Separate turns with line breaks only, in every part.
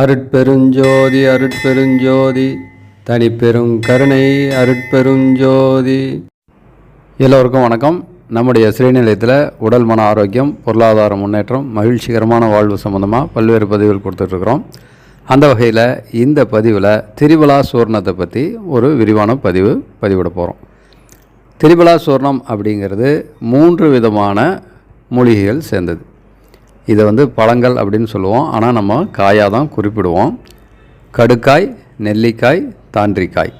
அருட்பெருஞ்சோதி அருட்பெருஞ்சோதி தனிப்பெரும் கருணை அருட்பெருஞ்சோதி. எல்லோருக்கும் வணக்கம். நம்முடைய ஸ்ரீநிலையத்தில் உடல் மன ஆரோக்கியம் பொருளாதார முன்னேற்றம் மகிழ்ச்சிகரமான வாழ்வு சம்மந்தமாக பல்வேறு பதிவுகள் கொடுத்துட்ருக்குறோம். அந்த வகையில் இந்த பதிவில் திரிபலா சூர்ணத்தை பற்றி ஒரு விரிவான பதிவு பதிவிட போகிறோம் திரிபலா சூர்ணம் அப்படிங்கிறது மூன்று விதமான மூலிகைகள் சேர்ந்தது. இதை வந்து பழங்கள் அப்படின்னு சொல்லுவோம். ஆனால் நம்ம காயாக தான் குறிப்பிடுவோம். கடுக்காய் நெல்லிக்காய் தாண்டிக்காய்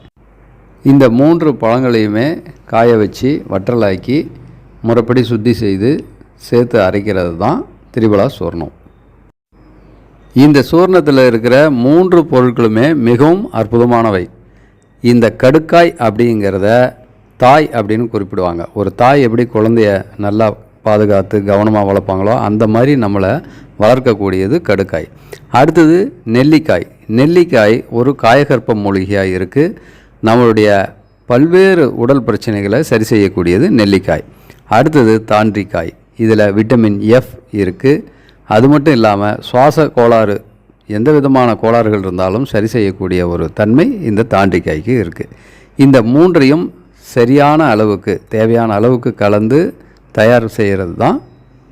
இந்த மூன்று பழங்களையுமே காய வச்சு வற்றலாக்கி முறைப்படி சுத்தி செய்து சேர்த்து அரைக்கிறது தான் திரிபலா சூர்ணம். இந்த சூர்ணத்தில் இருக்கிற மூன்று பொருட்களுமே மிகவும் அற்புதமானவை. இந்த கடுக்காய் அப்படிங்கிறத தாய் அப்படின்னு குறிப்பிடுவாங்க. ஒரு தாய் எப்படி குழந்தைய நல்லா பாதுகாத்து கவனமாக வளர்ப்பாங்களோ அந்த மாதிரி நம்மளை வளர்க்கக்கூடியது கடுக்காய். அடுத்தது நெல்லிக்காய். நெல்லிக்காய் ஒரு காயகற்ப மூலிகையாக இருக்குது நம்மளுடைய பல்வேறு உடல் பிரச்சனைகளை சரி செய்யக்கூடியது நெல்லிக்காய். அடுத்தது தாண்டிக்காய். இதில் விட்டமின் எஃப் இருக்குது அது மட்டும் இல்லாமல் சுவாச கோளாறு எந்த விதமான கோளாறுகள் இருந்தாலும் சரி செய்யக்கூடிய ஒரு தன்மை இந்த தாண்டிக்காய்க்கு இருக்குது இந்த மூன்றையும் சரியான அளவுக்கு தேவையான அளவுக்கு கலந்து தயார் செய்கிறது தான்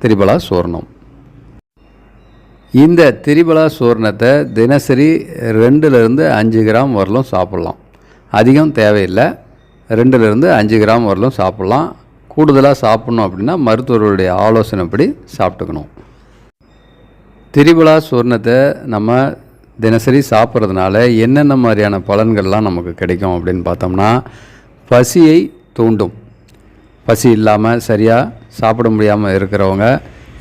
திரிபலா சூர்ணம். இந்த திரிபலா சூர்ணத்தை தினசரி ரெண்டுலேருந்து அஞ்சு கிராம் வரலும் சாப்பிட்லாம். அதிகம் தேவையில்லை. ரெண்டுலேருந்து அஞ்சு கிராம் வரலும் சாப்பிட்லாம். கூடுதலாக சாப்பிட்ணும் அப்படின்னா மருத்துவர்களுடைய ஆலோசனைப்படி சாப்பிட்டுக்கணும். திரிபலா சூர்ணத்தை நம்ம தினசரி சாப்பிட்றதுனால என்னென்ன மாதிரியான பலன்கள்லாம் நமக்கு கிடைக்கும் அப்படின்னு பார்த்தோம்னா பசியை தூண்டும். பசி இல்லாமல் சரியாக சாப்பிட முடியாமல் இருக்கிறவங்க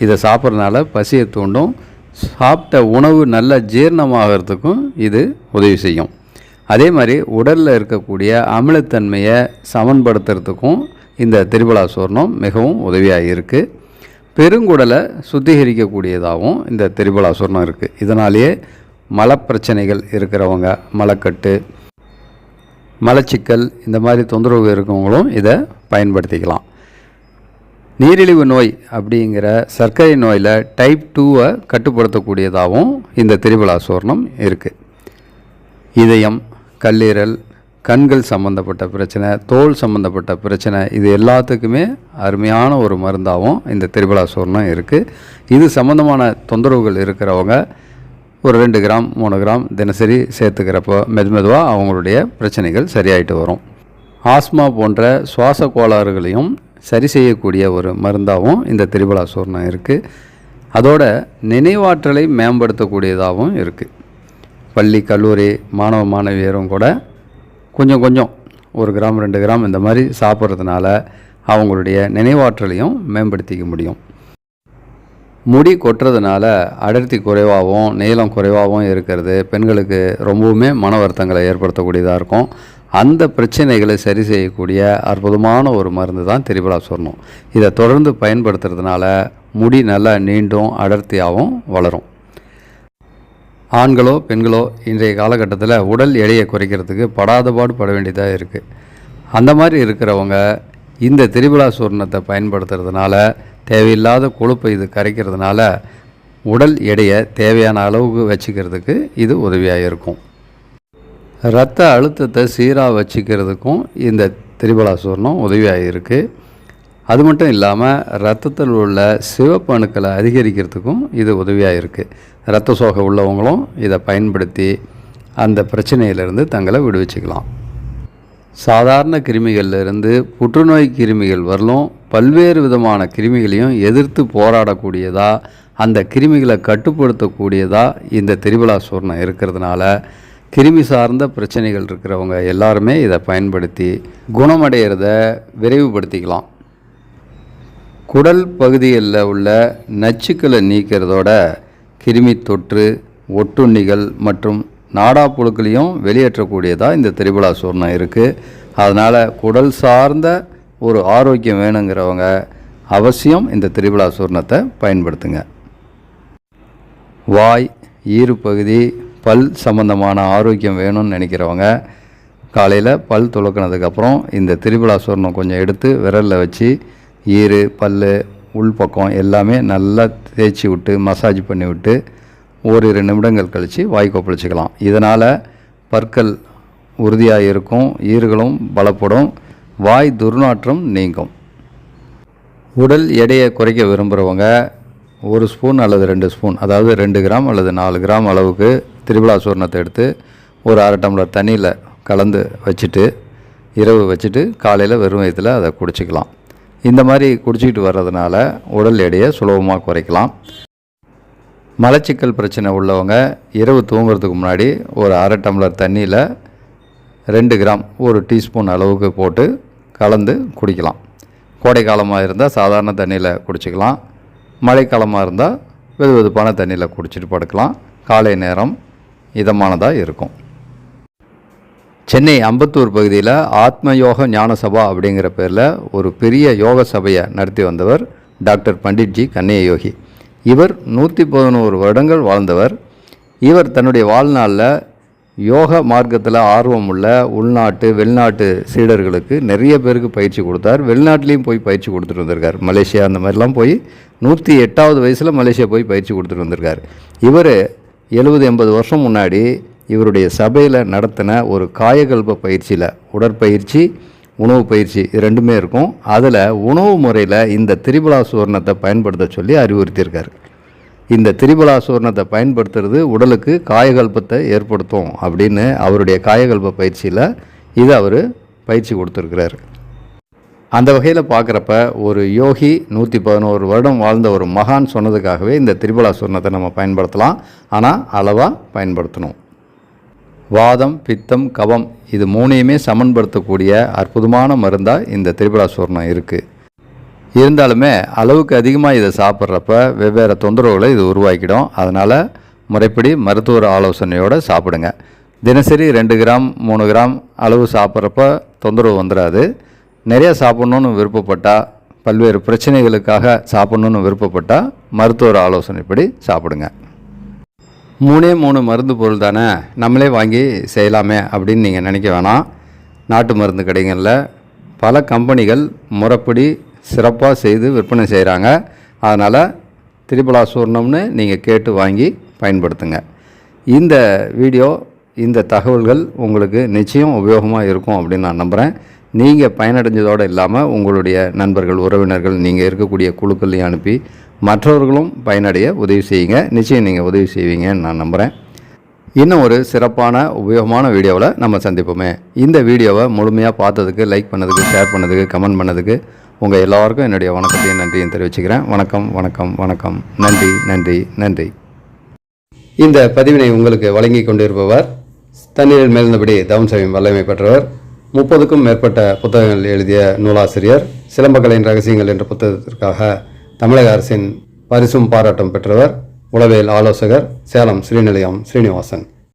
இதை சாப்பிட்றதுனால பசியை தூண்டும். சாப்பிட்ட உணவு நல்ல ஜீரணமாகறதுக்கும் இது உதவி செய்யும். அதே மாதிரி உடலில் இருக்கக்கூடிய அமிலத்தன்மையை சமன்படுத்துறதுக்கும் இந்த திரிபலா சூர்ணம் மிகவும் உதவியாக இருக்குது பெருங்குடலை சுத்திகரிக்கக்கூடியதாகவும் இந்த திரிபலா சூர்ணம் இருக்குது இதனாலேயே மலப்பிரச்சனைகள் இருக்கிறவங்க மலக்கட்டு மலச்சிக்கல் இந்த மாதிரி தொந்தரவு இருக்கவங்களும் இதை பயன்படுத்திக்கலாம். நீரிழிவு நோய் அப்படிங்கிற சர்க்கரை நோயில் டைப் டூவை கட்டுப்படுத்தக்கூடியதாகவும் இந்த திரிபலா சூர்ணம் இருக்குது இதயம் கல்லீரல் கண்கள் சம்மந்தப்பட்ட பிரச்சனை தோல் சம்மந்தப்பட்ட பிரச்சனை இது எல்லாத்துக்குமே அருமையான ஒரு மருந்தாகவும் இந்த திரிபலா சூர்ணம் இருக்குது இது சம்மந்தமான தொந்தரவுகள் இருக்கிறவங்க ஒரு ரெண்டு கிராம் மூணு கிராம் தினசரி சேர்த்துக்கிறப்போ மெது மெதுவாக அவங்களுடைய பிரச்சனைகள் சரியாயிட்டு வரும். ஆஸ்மா போன்ற சுவாச கோளாறுகளையும் சரி செய்யக்கூடிய ஒரு மருந்தாகவும் இந்த திரிபலா சூர்ணம் இருக்குது அதோட நினைவாற்றலை மேம்படுத்தக்கூடியதாகவும் இருக்குது பள்ளி கல்லூரி மாணவ மாணவியரும் கூட கொஞ்சம் கொஞ்சம் ஒரு கிராம் ரெண்டு கிராம் இந்த மாதிரி சாப்பிட்றதுனால அவங்களுடைய நினைவாற்றலையும் மேம்படுத்திக்க முடியும். முடி கொட்டுறதுனால அடர்த்தி குறைவாகவும் நீளம் குறைவாகவும் இருக்கிறது. பெண்களுக்கு ரொம்பவுமே மன வருத்தங்களை ஏற்படுத்தக்கூடியதாக இருக்கும். அந்த பிரச்சனைகளை சரி செய்யக்கூடிய அற்புதமான ஒரு மருந்து தான் திரிபலா சொர்ணம் இதை தொடர்ந்து பயன்படுத்துறதுனால முடி நல்லா நீண்டும் அடர்த்தியாகவும் வளரும். ஆண்களோ பெண்களோ இன்றைய காலகட்டத்தில் உடல் எடையை குறைக்கிறதுக்கு படாத பாடு பட வேண்டியதாக இருக்குது அந்த மாதிரி இருக்கிறவங்க இந்த திரிபுலா சூர்ணத்தை பயன்படுத்துறதுனால தேவையில்லாத கொழுப்பை இது கரைக்கிறதுனால உடல் எடையை தேவையான அளவுக்கு வச்சுக்கிறதுக்கு இது உதவியாக இருக்கும். இரத்த அழுத்தத்தை சீராக வச்சுக்கிறதுக்கும் இந்த திரிபலா சூர்ணம் உதவியாக இருக்குது அது மட்டும் இல்லாமல் ரத்தத்தில் உள்ள சிவப்பு அணுக்களை அதிகரிக்கிறதுக்கும் இது உதவியாக இருக்குது இரத்த சோகை உள்ளவங்களும் இதை பயன்படுத்தி அந்த பிரச்சனையிலிருந்து தங்களை விடுவிச்சுக்கலாம். சாதாரண கிருமிகள்லேருந்து புற்றுநோய் கிருமிகள் வரலும் பல்வேறு விதமான கிருமிகளையும் எதிர்த்து போராடக்கூடியதா அந்த கிருமிகளை கட்டுப்படுத்தக்கூடியதா இந்த திரிபலா சூர்ணம் இருக்கிறதுனால கிருமி சார்ந்த பிரச்சனைகள் இருக்கிறவங்க எல்லாருமே இதை பயன்படுத்தி குணமடைகிறத விரைவுபடுத்திக்கலாம். குடல் பகுதிகளில் உள்ள நச்சுக்களை நீக்கிறதோட கிருமி தொற்று ஒட்டுண்ணிகள் மற்றும் நாடா புழுக்களையும் வெளியேற்றக்கூடியதாக இந்த திரிபலா சூர்ணம் இருக்குது அதனால் குடல் சார்ந்த ஒரு ஆரோக்கியம் வேணுங்கிறவங்க அவசியம் இந்த திரிபலா சூர்ணத்தை பயன்படுத்துங்க. வாய் ஈறு பகுதி பல் சம்பந்தமான ஆரோக்கியம் வேணும்னு நினைக்கிறவங்க காலையில் பல் துளக்கினதுக்கப்புறம் இந்த திரிபலா சூர்ணம் கொஞ்சம் எடுத்து விரலில் வச்சு ஈறு பல் உள்பக்கம் எல்லாமே நல்லா தேய்ச்சி விட்டு மசாஜ் பண்ணி விட்டு ஓரிரு நிமிடங்கள் கழித்து வாய் கொப்பளிச்சுக்கலாம். இதனால் பற்கள் உறுதியாக இருக்கும் ஈர்களும் பலப்படும் வாய் துர்நாற்றம் நீங்கும். உடல் எடையை குறைக்க விரும்புகிறவங்க ஒரு ஸ்பூன் அல்லது ரெண்டு ஸ்பூன் அதாவது ரெண்டு கிராம் அல்லது நாலு கிராம் அளவுக்கு திரிபுலா சூர்ணத்தை எடுத்து ஒரு அரை டம்ளர் தண்ணியில் கலந்து வச்சுட்டு இரவு வச்சுட்டு காலையில் வெறும் வயிற்றில் அதை குடிச்சிக்கலாம். இந்த மாதிரி குடிச்சிக்கிட்டு வர்றதுனால உடல் எடையை சுலபமாக குறைக்கலாம். மலச்சிக்கல் பிரச்சனை உள்ளவங்க இரவு தூங்குறதுக்கு முன்னாடி ஒரு அரை டம்ளர் தண்ணியில் ரெண்டு கிராம் ஒரு டீஸ்பூன் அளவுக்கு போட்டு கலந்து குடிக்கலாம். கோடை காலமாக இருந்தால் சாதாரண தண்ணியில் குடிச்சிக்கலாம். மழைக்காலமாக இருந்தால் வெது வெதுப்பான தண்ணியில் குடிச்சிட்டு படுக்கலாம். காலை நேரம் இதமானதாக இருக்கும். சென்னை அம்பத்தூர் பகுதியில் ஆத்ம யோக ஞான சபா அப்படிங்கிற பேரில் ஒரு பெரிய யோக சபையை நடத்தி வந்தவர் டாக்டர் பண்டிட்ஜி கன்னிய யோகி இவர் நூற்றி பதினோரு வருடங்கள் வாழ்ந்தவர். இவர் தன்னுடைய வாழ்நாளில் யோக மார்க்கத்தில் ஆர்வம் உள்ள உள்நாட்டு வெளிநாட்டு சீடர்களுக்கு நிறைய பேருக்கு பயிற்சி கொடுத்தார். வெளிநாட்டிலையும் போய் பயிற்சி கொடுத்துட்டு வந்திருக்கார். மலேசியா அந்த மாதிரிலாம் போய் நூற்றி எட்டாவது வயசில் மலேசியா போய் பயிற்சி கொடுத்துட்டு வந்திருக்கார். இவர் எழுபது எண்பது வருஷம் முன்னாடி இவருடைய சபையில் நடத்தின ஒரு காயகல்ப பயிற்சியில் உடற்பயிற்சி உணவு பயிற்சி இது ரெண்டுமே இருக்கும். அதில் உணவு முறையில் இந்த திரிபலா சுவர்ணத்தை பயன்படுத்த சொல்லி அறிவுறுத்தியிருக்காரு. இந்த திரிபலா சூர்ணத்தை பயன்படுத்துறது உடலுக்கு காயகல்பத்தை ஏற்படுத்தும் அப்படின்னு அவருடைய காயகல்ப பயிற்சியில் இதை அவர் பயிற்சி கொடுத்துருக்கிறார். அந்த வகையில் பார்க்குறப்ப ஒரு யோகி நூற்றி பதினோரு வருடம் வாழ்ந்த ஒரு மகான் சொன்னதுக்காகவே இந்த திரிபலா சூர்ணத்தை நம்ம பயன்படுத்தலாம். ஆனால் அளவாக பயன்படுத்தணும். வாதம் பித்தம் கவம் இது மூணையுமே சமன்படுத்தக்கூடிய அற்புதமான மருந்தாக இந்த திரிபுலா சூர்ணம் இருக்குது இருந்தாலுமே அளவுக்கு அதிகமாக இதை சாப்பிட்றப்ப வெவ்வேறு தொந்தரவுகளை இது உருவாக்கிடும். அதனால் முறைப்படி மருத்துவர் ஆலோசனையோடு சாப்பிடுங்க. தினசரி ரெண்டு கிராம் மூணு கிராம் அளவு சாப்பிட்றப்ப தொந்தரவு வந்துடாது நிறையா சாப்பிட்ணுன்னு விருப்பப்பட்டால் பல்வேறு பிரச்சனைகளுக்காக சாப்பிட்ணுன்னு விருப்பப்பட்டால் மருத்துவர் ஆலோசனைப்படி சாப்பிடுங்க. மூணே மூணு மருந்து பொருள் தானே? நம்மளே வாங்கி செய்யலாமே அப்படின்னு நீங்கள் நினைக்க வேணாம். நாட்டு மருந்து கடைகளில் பல கம்பெனிகள் முறைப்படி சிறப்பாக செய்து விற்பனை செய்கிறாங்க அதனால் திரிபலா சூர்ணம்னு நீங்கள் கேட்டு வாங்கி பயன்படுத்துங்க. இந்த வீடியோ இந்த தகவல்கள் உங்களுக்கு நிச்சயம் உபயோகமாக இருக்கும் அப்படின்னு நான் நம்புகிறேன் நீங்கள் பயனடைஞ்சதோடு இல்லாமல் உங்களுடைய நண்பர்கள் உறவினர்கள் நீங்கள் இருக்கக்கூடிய குழுக்கள்லையும் அனுப்பி மற்றவர்களும் பயனடைய உதவி செய்யுங்க. நிச்சயம் நீங்கள் உதவி செய்வீங்கன்னு நான் நம்புகிறேன் இன்னும் ஒரு சிறப்பான உபயோகமான வீடியோவில் நம்ம சந்திப்போமே. இந்த வீடியோவை முழுமையாக பார்த்ததுக்கு லைக் பண்ணதுக்கு ஷேர் பண்ணதுக்கு கமெண்ட் பண்ணதுக்கு உங்கள் எல்லாருக்கும் என்னுடைய வணக்கத்தையும் நன்றியும் தெரிவிச்சுக்கிறேன். வணக்கம் வணக்கம் வணக்கம். நன்றி நன்றி நன்றி. இந்த பதிவினை உங்களுக்கு வழங்கி கொண்டிருப்பவர் தண்ணீரில் மேல்ந்தபடி தவம் செய்யும் வல்லமை பெற்றவர். முப்பதுக்கும் மேற்பட்ட புத்தகங்கள் எழுதிய நூலாசிரியர். சிலம்பக்கலையின் ரகசியங்கள் என்ற புத்தகத்திற்காக தமிழக அரசின் பரிசும் பாராட்டும் பெற்றவர் உளவியல் ஆலோசகர் சேலம் ஸ்ரீநிலையம் ஸ்ரீனிவாசன்